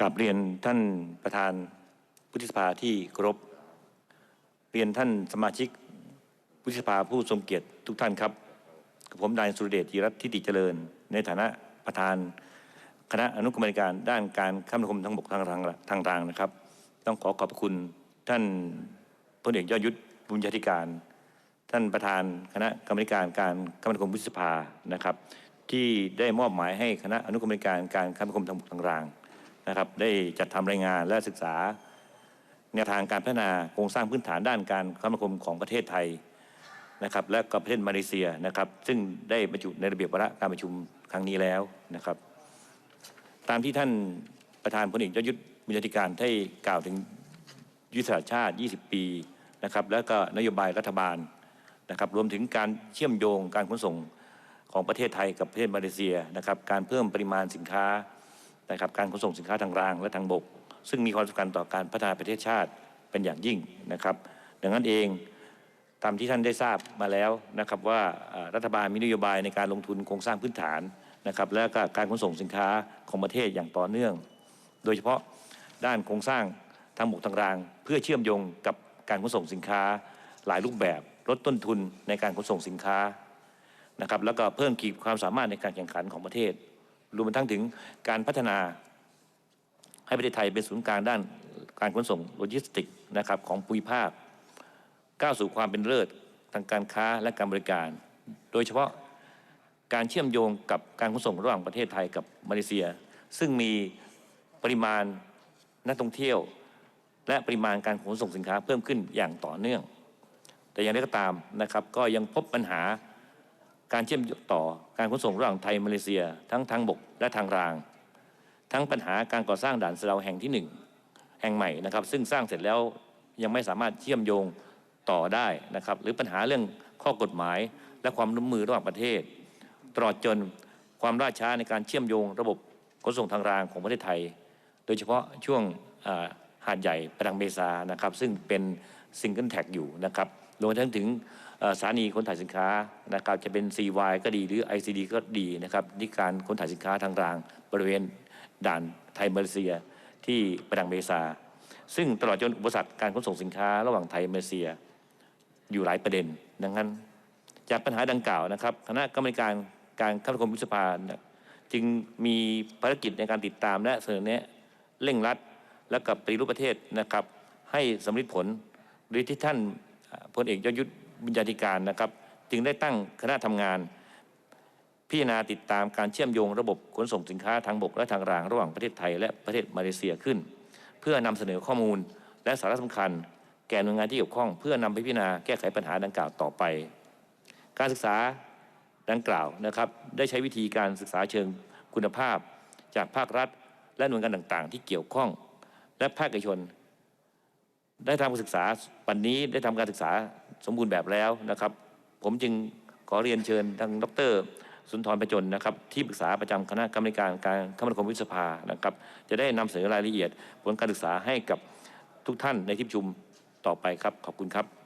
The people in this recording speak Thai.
กราบเรียนท่านประธานวุฒิสภาที่เคารพเรียนท่านสมาชิกวุฒิสภาผู้ทรงเกียรติทุกท่านครับกับผมนายสุรเดชจีรัตน์ทิติเจริญ ในฐานะประธานคณะอนุกรรมการด้านการคมนาคมทางบกทางทางทางรางนะครับ ต้องขอขอบพระคุณท่านพลเอกยอดยุทธบุญญาธิการ ท่านประธานคณะกรรมการการคมนาคมวุฒิสภานะครับ ที่ได้มอบหมายให้คณะอนุกรรมการการคมนาคมทางบกทางราง นะครับได้จัดทำรายงานและศึกษา แนวทางการพัฒนาโครงสร้างพื้นฐานด้านการคมนาคมของประเทศไทยนะครับและก็ประเทศมาเลเซียนะครับ ซึ่งได้บรรจุในระเบียบวาระการประชุมครั้งนี้แล้วนะครับ ตามที่ท่านประธานพลเอกยยุทธบุญญาธิการได้กล่าวถึงยุทธศาสตร์ชาติ 20 ปีนะครับแล้วก็นโยบายรัฐบาลนะครับรวมถึงการเชื่อมโยงการขนส่งของประเทศไทยกับประเทศมาเลเซียนะครับการเพิ่มปริมาณสินค้า นะครับการขนส่งสินค้าทางรางและทางบก ซึ่งมีความสำคัญต่อการพัฒนาประเทศชาติเป็นอย่างยิ่งนะครับ ดังนั้นเองตามที่ท่านได้ทราบมาแล้วนะครับว่าอ่ารัฐบาลมีนโยบายในการลงทุนโครงสร้างพื้นฐานนะครับและก็การขนส่งสินค้าของประเทศอย่างต่อเนื่อง โดยเฉพาะด้านโครงสร้างทางบกทางราง เพื่อเชื่อมโยงกับการขนส่งสินค้าหลายรูปแบบลดต้นทุนในการขนส่งสินค้านะครับแล้วก็เพิ่มขีดความสามารถในการแข่งขันของประเทศ รวมทั้งถึงการพัฒนาให้ประเทศไทยเป็นศูนย์กลางด้านการขนส่งโลจิสติกส์นะครับของภูมิภาคก้าวสู่ความเป็นเลิศทางการค้าและการบริการ โดยเฉพาะการเชื่อมโยงกับการขนส่งระหว่างประเทศไทยกับมาเลเซีย ซึ่งมีปริมาณนักท่องเที่ยว และปริมาณการขนส่งสินค้าเพิ่มขึ้นอย่างต่อเนื่อง แต่อย่างไรก็ตามนะครับก็ยังพบปัญหา การเชื่อมต่อการขนส่งระหว่างไทยมาเลเซีย ทั้งทางบกและทางราง ทั้งปัญหาการก่อสร้างด่านสะเดาแห่งที่หนึ่งแห่งใหม่นะครับซึ่งสร้างเสร็จแล้วยังไม่สามารถเชื่อมโยงต่อได้นะครับหรือปัญหาเรื่องข้อกฎหมาย และความร่วมมือระหว่างประเทศ ตลอดจนความล่าช้าในการเชื่อมโยงระบบขนส่งทางรางของประเทศไทย โดยเฉพาะช่วงอ่าหาดใหญ่ประดังเบซานะครับซึ่งเป็นซิงเกิลแท็กอยู่นะครับรวมทั้งถึง สถานีขนถ่ายสินค้านะครับจะเป็น CY ก็ดีหรือ ICD ก็ดีนะครับที่การขนถ่ายสินค้าทางราง บริเวณด่านไทยมาเลเซียที่ประดังเบซา ซึ่งตลอดจนอุปสรรคการขนส่งสินค้าระหว่างไทยมาเลเซีย อยู่หลายประเด็น ดังนั้น จากปัญหาดังกล่าวนะครับ คณะกรรมการการคมนาคมวิสภานจึงมีภารกิจในการติดตามและเสนอแนะเร่งรัดและกับปฏิรูปประเทศนะครับให้สำเร็จผลโดยที่ท่านพลเอกยอดยุทธ บุญญาธิการนะครับ จึงได้ตั้งคณะทำงาน พิจารณาติดตามการเชื่อมโยงระบบขนส่งสินค้าทางบกและทางราง ระหว่างประเทศไทยและประเทศมาเลเซียขึ้น เพื่อนำเสนอข้อมูล และสาระสำคัญ แก่หน่วยงานที่เกี่ยวข้อง เพื่อนำไปพิจารณาแก้ไขปัญหาดังกล่าวต่อไป การศึกษาดังกล่าวนะครับ ได้ใช้วิธีการศึกษาเชิงคุณภาพ จากภาครัฐ และหน่วยงานต่างๆ ที่เกี่ยวข้อง และภาคเอกชน ได้ทำการศึกษาวันนี้ได้ทำการศึกษา สมบูรณ์แบบแล้วนะครับ ผมจึงขอเรียนเชิญทางดรสุนทรประจนนะครับที่ปรึกษาประจำคณะกรรมการการคมนาคมวิสภานะครับ จะได้นำเสนอรายละเอียดผลการศึกษาให้กับทุกท่านในที่ประชุมต่อไปครับ ขอบคุณครับ